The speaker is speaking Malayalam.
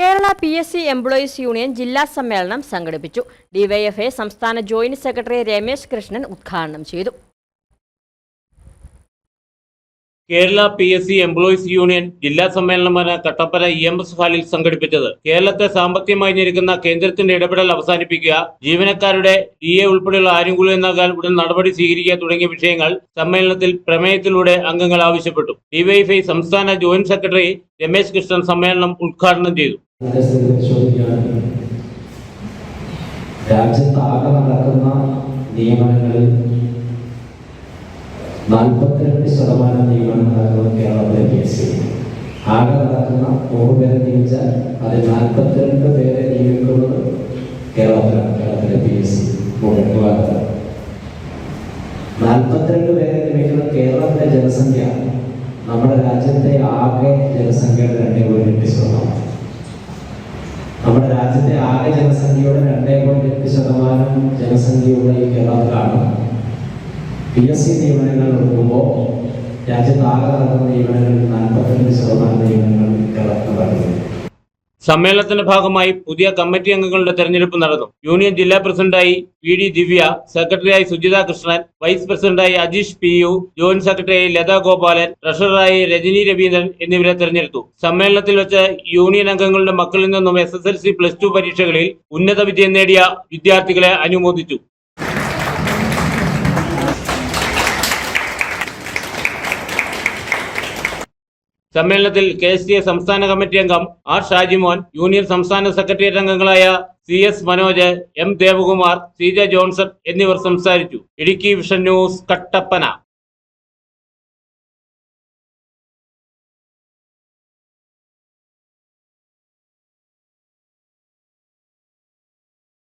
Kerala P S C employees union ജില്ലാ സമ്മേളനം സംഘടിപ്പിച്ചു. ഡിവൈഎഫ്എ സംസ്ഥാന ജോയിന്റ് സെക്രട്ടറി രമേശ് കൃഷ്ണൻ ഉദ്ഘാടനം ചെയ്തു. Kerala P S C employees union ജില്ലാ സമ്മേളനമാണ് കട്ടപ്പന ഇ എം എസ് ഹാളിൽ സംഘടിപ്പിച്ചത് കേരളത്തെ സാമ്പത്തികമായി ഞെരുക്കുന്ന കേന്ദ്രത്തിന്റെ ഇടപെടൽ അവസാനിപ്പിക്കുക ജീവനക്കാരുടെ ഡി എ ഉൾപ്പെടെയുള്ള ആനുകൂല്യം നൽകാൻ ഉടൻ നടപടി സ്വീകരിക്കുക തുടങ്ങിയ വിഷയങ്ങൾ സമ്മേളനത്തിൽ പ്രമേയത്തിലൂടെ അംഗങ്ങൾ ആവശ്യപ്പെട്ടു. ഡിവൈഎഫ്ഐ സംസ്ഥാന ജോയിന്റ് സെക്രട്ടറി രമേശ് കൃഷ്ണൻ സമ്മേളനം ഉദ്ഘാടനം ചെയ്തു. സ്ഥിതി പരിശോധിക്കുകയാണെങ്കിൽ രാജ്യത്താകെ നടക്കുന്ന നിയമനങ്ങളിൽ നാൽപ്പത്തിരണ്ട് ശതമാനം നിയമനം നടക്കുന്നത് കേരളത്തിലെ പി എസ് സി ആകെ നടക്കുന്ന നൂറ് പേരെ നിയമിച്ചാൽ അതിൽ നാൽപ്പത്തിരണ്ട് പേരെ നിയമിക്കുന്നത് കേരളത്തിലാണ്. കേരളത്തിലെ പി എസ് സി നാൽപ്പത്തിരണ്ട് പേരെ നിയമിക്കുന്ന കേരളത്തിലെ ജനസംഖ്യ നമ്മുടെ രാജ്യത്തെ ആകെ ജനസംഖ്യയുടെ രണ്ടേ പോയിന്റ് എട്ട് ശതമാനം നമ്മുടെ രാജ്യത്തെ ആകെ ജനസംഖ്യയുടെ രണ്ടേ പോയിന്റ് എട്ട് ശതമാനം ജനസംഖ്യയുള്ള ഈ കേരളത്തിലാണ്. പി എസ് സി നിയമനങ്ങൾ നോക്കുമ്പോൾ രാജ്യത്ത് ആകെ നടക്കുന്ന നിയമനങ്ങളിൽ നാൽപ്പത്തിരണ്ട് ശതമാനം നിയമനങ്ങൾ സമ്മേളനത്തിന്റെ ഭാഗമായി പുതിയ കമ്മിറ്റി അംഗങ്ങളുടെ തെരഞ്ഞെടുപ്പ് നടന്നു. യൂണിയൻ ജില്ലാ പ്രസിഡന്റായി പി ഡി ദിവ്യ സെക്രട്ടറിയായി സുജിത കൃഷ്ണൻ വൈസ് പ്രസിഡന്റായി അജീഷ് പി യു ജോയിന്റ് സെക്രട്ടറിയായി ലതാ ഗോപാലൻ ട്രഷററായി രജനി രവീന്ദ്രൻ എന്നിവരെ തെരഞ്ഞെടുത്തു. സമ്മേളനത്തിൽ വെച്ച് യൂണിയൻ അംഗങ്ങളുടെ മക്കളിൽ നിന്നും എസ് പ്ലസ് ടു പരീക്ഷകളിൽ ഉന്നത വിജയം നേടിയ വിദ്യാർത്ഥികളെ അനുമോദിച്ചു. സമ്മേളനത്തിൽ കെ എസ് ടി എ സംസ്ഥാന കമ്മിറ്റി അംഗം ആർ ഷാജിമോൻ യൂണിയൻ സംസ്ഥാന സെക്രട്ടേറിയറ്റ് അംഗങ്ങളായ C S Manoj M Devakumar C J Johnson എന്നിവർ സംസാരിച്ചു. Idukki vision news Kattappana.